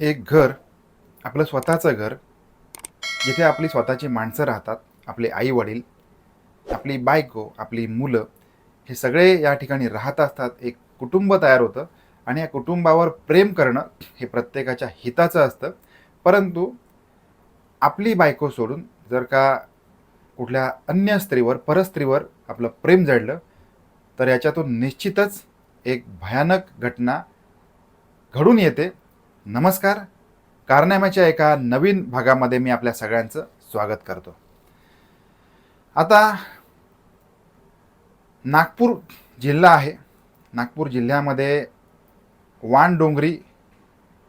एक घर आपलं स्वतःचं घर जिथे आपली स्वतःची माणसं राहतात आपले आई वडील आपली बायको आपली मुलं हे सगळे या ठिकाणी राहत असतात. एक कुटुंब तयार होतं आणि या कुटुंबावर प्रेम करणं हे प्रत्येकाच्या हिताचं असतं. परंतु आपली बायको सोडून जर का कुठल्या अन्य स्त्रीवर परस्त्रीवर आपलं प्रेम जडलं तर याच्यातून निश्चितच एक भयानक घटना घडून येते. नमस्कार. कारनाम्याच्या एका नवीन भागामध्ये मी आपल्या सगळ्यांचं स्वागत करतो. आता नागपूर जिल्हा आहे. नागपूर जिल्ह्यामध्ये वानडोंगरी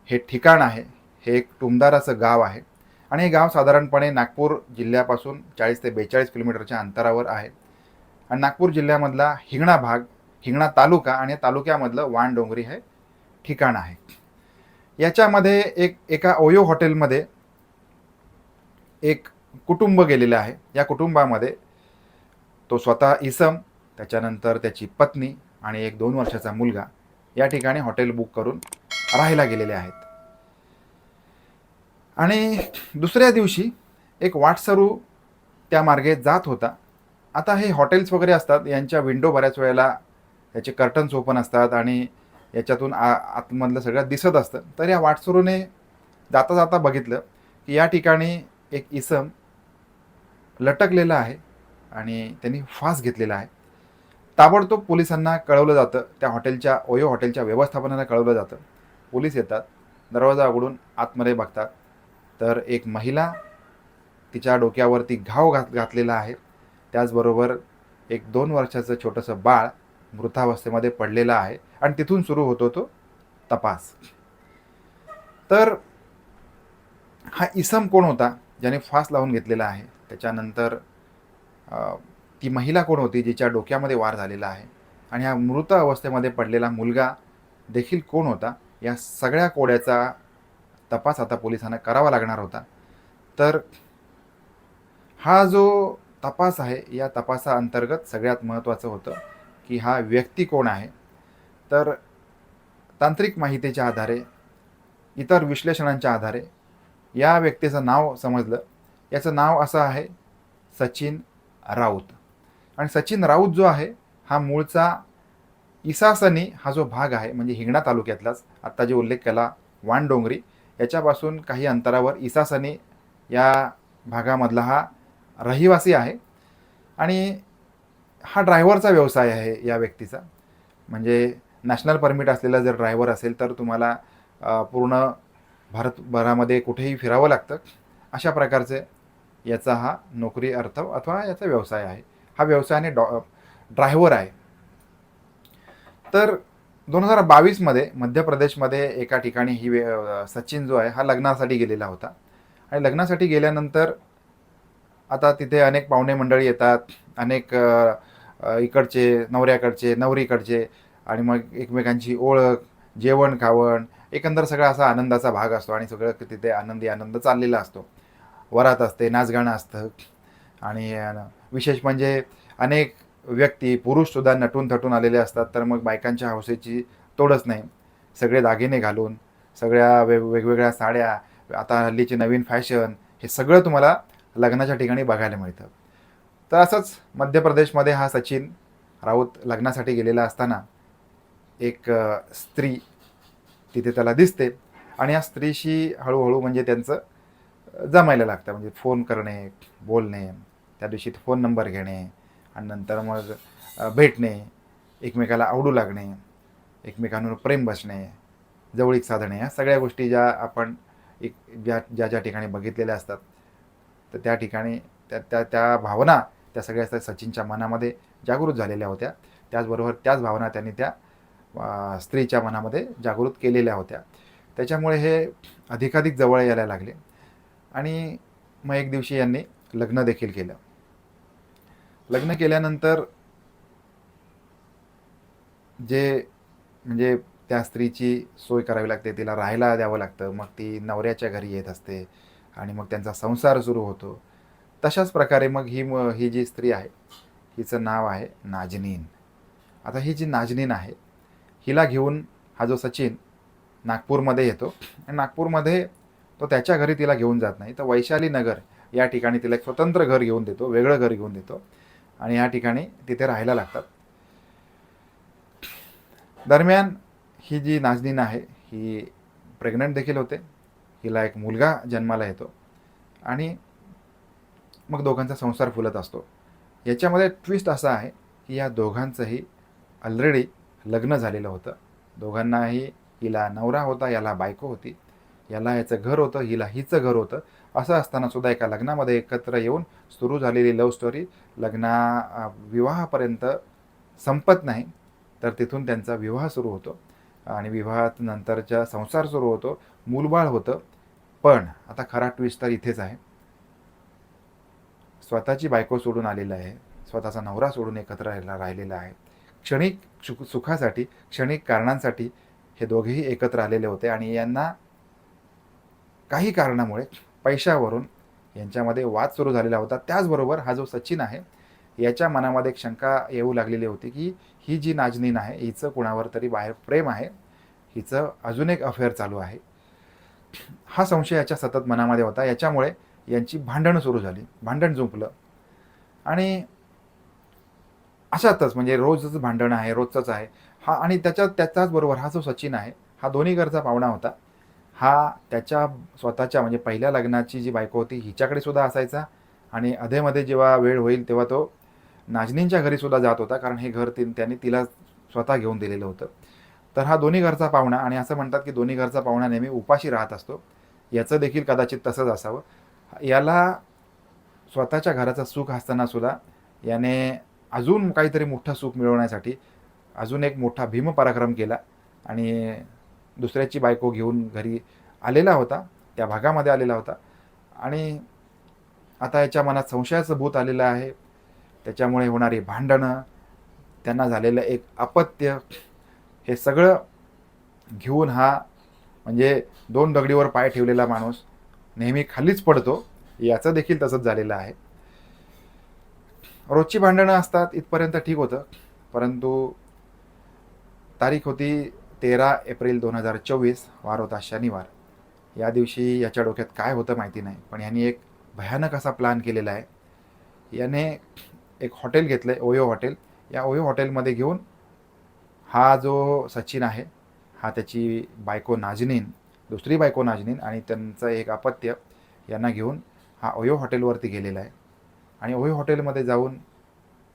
हे ठिकाण आहे. हे एक टुमदार असं गाव आहे. आणि हे गाव साधारणपणे नागपूर जिल्ह्यापासून चाळीस ते बेचाळीस किलोमीटरच्या अंतरावर आहे. आणि नागपूर जिल्ह्यामधला हिंगणा भाग हिंगणा तालुका आणि तालुक्यामधलं तालुक्यामधलं वानडोंगरी हे ठिकाण आहे. याच्यामध्ये एक एका ओयो हॉटेलमध्ये एक कुटुंब गेलेलं आहे. या कुटुंबामध्ये तो स्वतः इसम त्याच्यानंतर त्याची पत्नी आणि एक दोन वर्षाचा मुलगा या ठिकाणी हॉटेल बुक करून राहायला गेलेले आहेत. आणि दुसऱ्या दिवशी एक वाटसरू त्या मार्गे जात होता. आता हे हॉटेल्स वगैरे असतात यांच्या विंडो बऱ्याच वेळेला त्याचे कर्टन्स ओपन असतात आणि याच्यातून आ आतमधलं सगळं दिसत असतं. तर या वाटसुरूने जाता जाता बघितलं की या ठिकाणी एक इसम लटकलेला आहे आणि त्यांनी फास घेतलेला आहे. ताबडतोब पोलिसांना कळवलं जातं. त्या हॉटेलच्या ओयो हॉटेलच्या व्यवस्थापनाला कळवलं जातं. पोलीस येतात दरवाजा उघडून आतमध्ये बघतात. तर एक महिला तिच्या डोक्यावरती घाव घात घातलेला आहे. त्याचबरोबर एक दोन वर्षाचं छोटंसं बाळ मृतावस्थेमध्ये पडलेला आहे आणि तिथून सुरू होतो तो तपास. तर हा इसम कोण होता? ज्याने फास लावून घेतलेला आहे. त्याच्यानंतर ती महिला कोण होती जिच्या डोक्यामध्ये वार झालेला आहे? आणि हा मृत अवस्थेमध्ये पडलेला मुलगा देखील कोण होता? या सगळ्या कोड्याचा तपास आता पोलिसांना करावा लागणार होता. तर हा जो तपास आहे या तपासाअंतर्गत सगळ्यात महत्त्वाचं होतं की हा व्यक्ती कोण आहे? तर तांत्रिक माहितीच्या आधारे इतर विश्लेषणांच्या आधारे या व्यक्तीचं नाव समजलं. याचं नाव असं आहे सचिन राऊत. आणि सचिन राऊत जो आहे हा मूळचा इसासनी हा जो भाग आहे म्हणजे हिंगणा तालुक्यातलाच आत्ता जे उल्लेख केला वानडोंगरी याच्यापासून काही अंतरावर इसासनी या भागामधला हा रहिवासी आहे. आणि हा ड्रायव्हरचा व्यवसाय आहे या व्यक्तीचा. म्हणजे नॅशनल परमिट असलेला जर ड्रायव्हर असेल तर तुम्हाला पूर्ण भारतभरामध्ये कुठेही फिरावं लागतं. अशा प्रकारचे याचा हा नोकरी अर्थ अथवा याचा व्यवसाय आहे. हा व्यवसायाने डॉ ड्रायव्हर आहे. तर दोन हजार बावीसमध्ये मध्य प्रदेशमध्ये एका ठिकाणी ही वे- सचिन जो आहे हा लग्नासाठी गेलेला होता. आणि लग्नासाठी गेल्यानंतर आता तिथे अनेक पाहुणे मंडळी येतात अनेक इकडचे नवऱ्याकडचे नवरीकडचे आणि मग एकमेकांची ओळख जेवण खावण एकंदर सगळा असा आनंदाचा भाग असतो आणि सगळं तिथे आनंदी आनंद चाललेला असतो. वरात असते नाचगाणं असतं आणि विशेष म्हणजे अनेक व्यक्ती पुरुषसुद्धा नटून थटून आलेले असतात तर मग बायकांच्या हौसेची तोडच नाही. सगळे दागिने घालून सगळ्या वेग वेगवेगळ्या साड्या आता हल्लीची नवीन फॅशन हे सगळं तुम्हाला लग्नाच्या ठिकाणी बघायला मिळतं. तर असंच मध्य प्रदेशमध्ये हा सचिन राऊत लग्नासाठी गेलेला असताना एक स्त्री तिथे त्याला दिसते आणि या स्त्रीशी हळूहळू म्हणजे त्यांचं जमायला लागतं. म्हणजे फोन करणे बोलणे त्या दिवशी फोन नंबर घेणे आणि नंतर मग भेटणे एकमेकाला आवडू लागणे एकमेकांवर प्रेम बसणे जवळीक साधणे या सगळ्या गोष्टी ज्या आपण एक ज्या ज्या ज्या ठिकाणी बघितलेल्या असतात तर त्या ठिकाणी त्या त्या त्या भावना त्या सगळ्या त्या सचिनच्या मनामध्ये जागृत झालेल्या होत्या. त्याचबरोबर त्याच भावना त्यांनी त्या स्त्रीच्या मनामध्ये जागृत केलेल्या होत्या. त्याच्यामुळे हे अधिकाधिक जवळ यायला लागले. आणि मग एक दिवशी यांनी लग्न देखील केलं. लग्न केल्यानंतर जे म्हणजे त्या स्त्रीची सोय करावी लागते तिला राहायला द्यावं लागतं. मग ती नवऱ्याच्या घरी येत असते आणि मग त्यांचा संसार सुरू होतो. तशाच प्रकारे मग ही म ही जी स्त्री आहे हिचं नाव आहे नाजनीन. आता ही जी नाजनीन आहे हिला घेऊन हा जो सचिन नागपूरमध्ये येतो. आणि नागपूरमध्ये तो त्याच्या घरी तिला घेऊन जात नाही. तर वैशाली नगर या ठिकाणी तिला एक स्वतंत्र घर घेऊन देतो वेगळं घर घेऊन देतो. आणि या ठिकाणी तिथे राहायला लागतात. दरम्यान ही जी नाजनीन आहे ही प्रेग्नंट देखील होते. हिला एक मुलगा जन्माला येतो. आणि मग दोघांचा संसार फुलत असतो. याच्यामध्ये ट्विस्ट असा आहे की या दोघांचंही ऑलरेडी लग्न झालेलं होतं. दोघांनाही हिला नवरा होता याला बायको होती. याला याचं घर होतं हिला हिचं घर होतं. असं असताना सुद्धा एका लग्नामध्ये एकत्र येऊन सुरू झालेली लव्ह स्टोरी लग्ना विवाहापर्यंत संपत नाही. तर तिथून त्यांचा विवाह सुरू होतो. आणि विवाहात नंतरचा संसार सुरू होतो. मूलबाळ होतं. पण आता खरा ट्विस्ट तर इथेच आहे. स्वतःची बायको सोडून आलेला आहे. स्वतःचा नवरा सोडून एकत्र राहिला राहिलेला आहे. क्षणिक सुख सुखासाठी क्षणिक कारणांसाठी हे दोघेही एकत्र आलेले होते आणि यांना काही कारणामुळे पैशावरून यांच्यामध्ये वाद सुरू झालेला होता. त्याचबरोबर हा जो सचिन आहे याच्या मनामध्ये एक शंका येऊ लागलेली होती की ही जी नाजनीन आहे हिचं कुणावर तरी बाहेर प्रेम आहे? हिचं अजून एक अफेअर चालू आहे. हा संशय याच्या सतत मनामध्ये होता. याच्यामुळे यांची भांडणं सुरू झाली. भांडण जुंपलं. आणि अशातच म्हणजे रोजच भांडण आहे रोजचंच आहे. हा आणि त्याच्यात त्याचाच बरोबर हा जो सचिन आहे हा दोन्ही घरचा पाहुणा होता. हा त्याच्या स्वतःच्या म्हणजे पहिल्या लग्नाची जी बायको होती हिच्याकडे सुद्धा असायचा. आणि अधेमध्ये जेव्हा वेळ होईल तेव्हा तो नाजनींच्या घरी सुद्धा जात होता कारण हे घर ति त्यांनी तिला स्वतः घेऊन दिलेलं होतं. तर हा दोन्ही घरचा पाहुणा आणि असं म्हणतात की दोन्ही घरचा पाहुणा नेहमी उपाशी राहत असतो. याचं देखील कदाचित तसंच असावं. याला स्वतःच्या घराचा सुख असताना सुद्धा याने अजून काहीतरी मोठं सुख मिळवण्यासाठी अजून एक मोठा भीमपराक्रम केला आणि दुसऱ्याची बायको घेऊन घरी आलेला होता त्या भागामध्ये आलेला होता. आणि आता याच्या मनात संशयाचं भूत आलेलं आहे. त्याच्यामुळे होणारी भांडणं त्यांना झालेलं एक अपत्य हे सगळं घेऊन हा म्हणजे दोन दगडीवर पाय ठेवलेला माणूस नेहमी खालीच पडतो याचं देखील तसंच झालेलं आहे. रोजची भांडणं असतात इथपर्यंत ठीक होतं. परंतु तारीख होती तेरा एप्रिल दोन हजार चोवीस वार होता शनिवार. या दिवशी याच्या डोक्यात काय होतं माहिती नाही पण यांनी एक भयानक असा प्लॅन केलेला आहे. याने एक हॉटेल घेतलं आहे ओयो हॉटेल. या ओयो हॉटेलमध्ये घेऊन हा जो सचिन आहे हा त्याची बायको नाजनीन दुसरी बायको नाजनीन आणि त्यांचं एक अपत्य यांना घेऊन हा ओयो हॉटेलवरती गेलेला आहे. आणि ओयो हॉटेलमध्ये जाऊन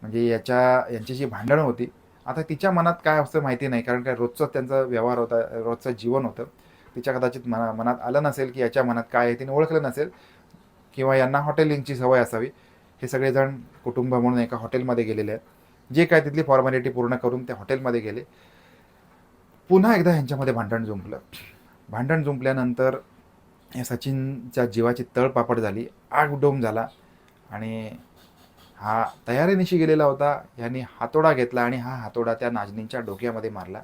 म्हणजे याच्या यांची जी भांडणं होती आता तिच्या मनात काय असतं माहिती नाही. कारण काय रोजचं त्यांचा व्यवहार होता रोजचं जीवन होतं. तिच्या कदाचित मना मनात आलं नसेल की याच्या मनात काय आहे तिने ओळखलं नसेल किंवा यांना हॉटेलिंगची सवय असावी. हे सगळेजण कुटुंब म्हणून एका हॉटेलमध्ये गेलेले आहेत. जे काय तिथली फॉर्मॅलिटी पूर्ण करून त्या हॉटेलमध्ये गेले. पुन्हा एकदा ह्यांच्यामध्ये भांडण जुंपलं. भांडण जुंपल्यानंतर या सचिनच्या जीवाची तळपापड झाली आग डोम झाला आणि हा तयारीनिशी गेलेला होता. यांनी हातोडा घेतला आणि हा हातोडा त्या नाजनींच्या डोक्यामध्ये मारला.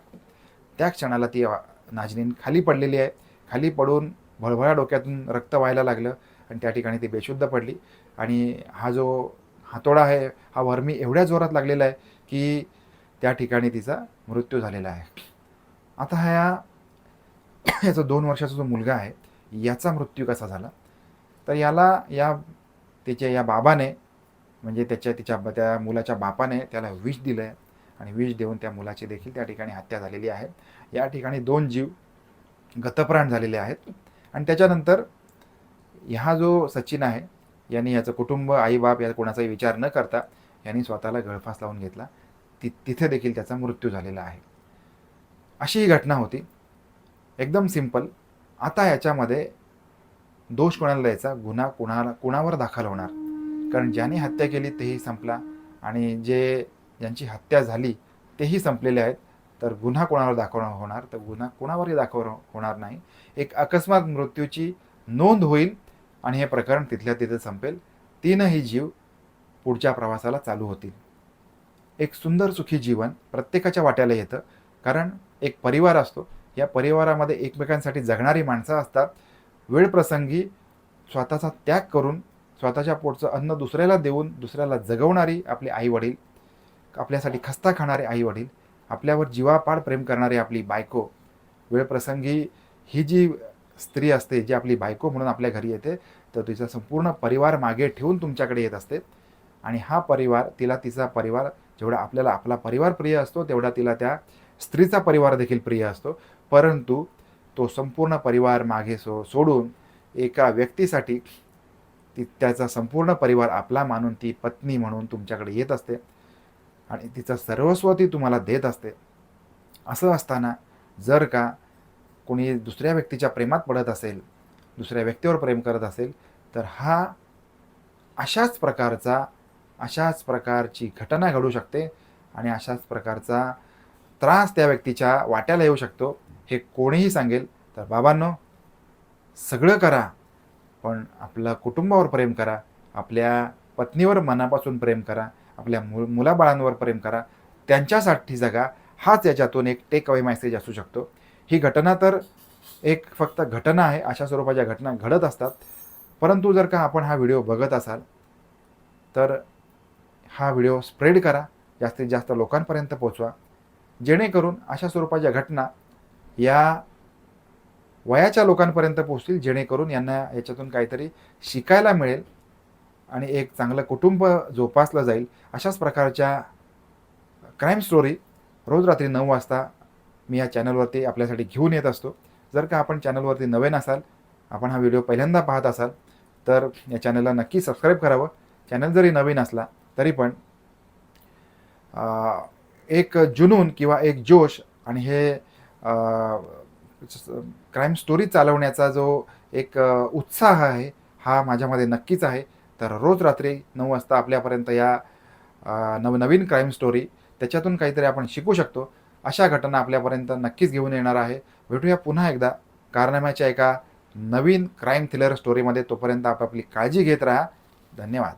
त्या क्षणाला ती नाजनीन खाली पडलेली आहे. खाली पडून भळभळा डोक्यातून रक्त व्हायला लागलं आणि त्या ठिकाणी ती बेशुद्ध पडली. आणि हा जो हातोडा आहे हा वर्मी एवढ्या जोरात लागलेला आहे की त्या ठिकाणी तिचा मृत्यू झालेला आहे. आता ह्या याचा दोन वर्षाचा जो मुलगा आहे याचा मृत्यू कसा झाला? तर याला या त्याच्या या बाबाने म्हणजे त्याच्या तिच्या त्या मुलाच्या बापाने त्याला विष दिलं आहे आणि विष देऊन त्या मुलाची देखील त्या ठिकाणी हत्या झालेली आहे. या ठिकाणी दोन जीव गतप्राण झालेले आहेत. आणि त्याच्यानंतर हा जो सचिन आहे यांनी याचं कुटुंब आईबाप या कोणाचाही विचार न करता यांनी स्वतःला गळफास लावून घेतला. ति तिथे देखील त्याचा मृत्यू झालेला आहे. अशी ही घटना होती. एकदम सिंपल. आता याच्यामध्ये दोष कोणाला द्यायचा? गुन्हा कुणाला कुणावर दाखल होणार? कारण ज्याने हत्या केली तेही संपला. आणि जे ज्यांची हत्या झाली तेही संपलेले आहेत. तर गुन्हा कोणावर दाखवणं होणार? तर गुन्हा कोणावरही दाखव होणार नाही. एक अकस्मात मृत्यूची नोंद होईल आणि हे प्रकरण तिथल्या तिथे संपेल. तीनही जीव पुढच्या प्रवासाला चालू होतील. एक सुंदर सुखी जीवन प्रत्येकाच्या वाट्याला येतं. कारण एक परिवार असतो. या परिवारामध्ये एकमेकांसाठी जगणारी माणसं असतात. वेळप्रसंगी स्वतःचा त्याग करून स्वतःच्या पोटचं अन्न दुसऱ्याला देऊन दुसऱ्याला जगवणारी आपले आईवडील आपल्यासाठी खस्ता खाणारे आईवडील आपल्यावर जीवापाड प्रेम करणारी आपली बायको. वेळप्रसंगी ही जी स्त्री असते जी आपली बायको म्हणून आपल्या घरी येते तर तिचा संपूर्ण परिवार मागे ठेवून तुमच्याकडे येत असते. आणि हा परिवार तिला तिचा परिवार जेवढा आपल्याला आपला परिवार प्रिय असतो तेवढा तिला त्या स्त्रीचा परिवार देखील प्रिय असतो परंतु तो संपूर्ण परिवार मागे सो सोडून एका व्यक्तीसाठी ती त्याचा संपूर्ण परिवार आपला मानून ती पत्नी म्हणून तुमच्याकडे येत असते आणि तिचं सर्वस्व ती तुम्हाला देत असते. असं असताना जर का कोणी दुसऱ्या व्यक्तीच्या प्रेमात पडत असेल दुसऱ्या व्यक्तीवर प्रेम करत असेल तर हा अशाच प्रकारचा अशाच प्रकारची घटना घडू शकते आणि अशाच प्रकारचा त्रास त्या व्यक्तीच्या वाट्याला येऊ शकतो हे कोणीही सांगेल. तर बाबांनो सगळं करा पण आपलं कुटुंबावर प्रेम करा आपल्या पत्नीवर मनापासून प्रेम करा आपल्या मु मुलाबाळांवर प्रेम करा. त्यांच्यासाठी जगा हाच याच्यातून एक टेक अवे मेसेज असू शकतो. ही घटना तर एक फक्त घटना आहे अशा स्वरूपाच्या घटना घडत असतात. परंतु जर का आपण हा व्हिडिओ बघत असाल तर हा व्हिडिओ स्प्रेड करा. जास्तीत जास्त लोकांपर्यंत पोचवा. जेणेकरून अशा स्वरूपाच्या घटना या वयाच्या लोकांपर्यंत पोहोचतील जेणेकरून यांना याच्यातून काहीतरी शिकायला मिळेल आणि एक चांगलं कुटुंब जोपासलं जाईल. अशाच प्रकारच्या क्राईम स्टोरी रोज रात्री नऊ वाजता मी या चॅनलवरती आपल्यासाठी घेऊन येत असतो. जर का आपण चॅनलवरती नवीन असाल आपण हा व्हिडिओ पहिल्यांदा पाहत असाल तर या चॅनलला नक्की सबस्क्राईब करावं. चॅनल जरी नवीन असला तरी पण एक जुनून किंवा एक जोश आणि हे क्राईम स्टोरी चालवण्याचा जो एक उत्साह आहे हा माझ्यामध्ये नक्कीच आहे. तर रोज रात्री नऊ वाजता आपल्यापर्यंत या नवनवीन क्राईम स्टोरी त्याच्यातून काहीतरी आपण शिकू शकतो. अशा घटना आपल्यापर्यंत नक्कीच घेऊन येणार आहे. भेटूया पुन्हा एकदा. कारनाम्याच्या एका नवीन क्राईम थ्रिलर स्टोरीमध्ये तोपर्यंत आपापली काळजी घेत राहा. धन्यवाद.